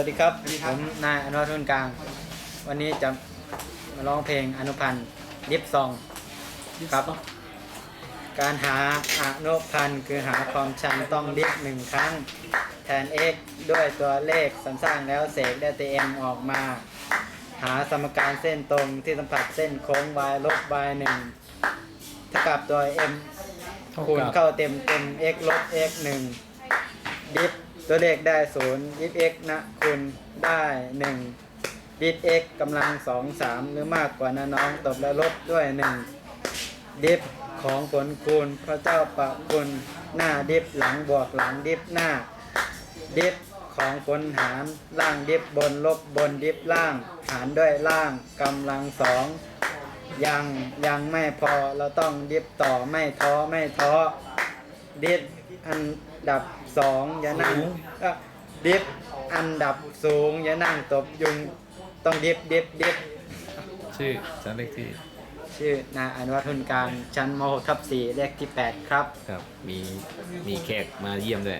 วัสดีครับสวัสดีคผรับมนายอนุวัฒน์ทุนกลาง วันนี้จะมาร้องเพลงอนุพันธ์ดิฟซองครับ การหาอนุพันธ์คือหาความชันต้องดิฟหนึ่งครั้ง แทน x ด้วยตัวเลขสรรสร้างแล้วเสกได้ตัว m ออกมา หาสมการเส้นตรงที่สัมผัสเส้นโค้ง y ลบ y หนึ่งเท่ากับตัว m เท่าคูณกับเข้าเต็มเต็ม x ลบ x หนึ่งดิฟ ตัวเลขได้ศูนย์ดิฟ x นะคูณได้หนึ่งดิฟ x กำลังสองสามหรือมากกว่านะน้องตบแล้วลบด้วยหนึ่งดิฟของผลคูณพระเจ้าประคุณหน้าดิฟหลังบวกหลังดิฟหน้า ดิฟของผลหารล่างดิฟบนลบบนดิฟล่าง หารด้วยล่างกำลังสองยังยังไม่พอเราต้องดิฟต่อไม่ท้อไม่ท้อ ดิฟอันดับสองอย่านั่งเอ้อดิฟอันดับสูงอย่านั่งตบยุงต้องดิฟดิฟดิฟชื่อชั้นเลขที่ ชื่อนายอนุวัฒน์ทุนกลางชั้นม .6 ทับ4เลขที่ 8 ครับ ครับ มี มีแขกมาเยี่ยมด้วย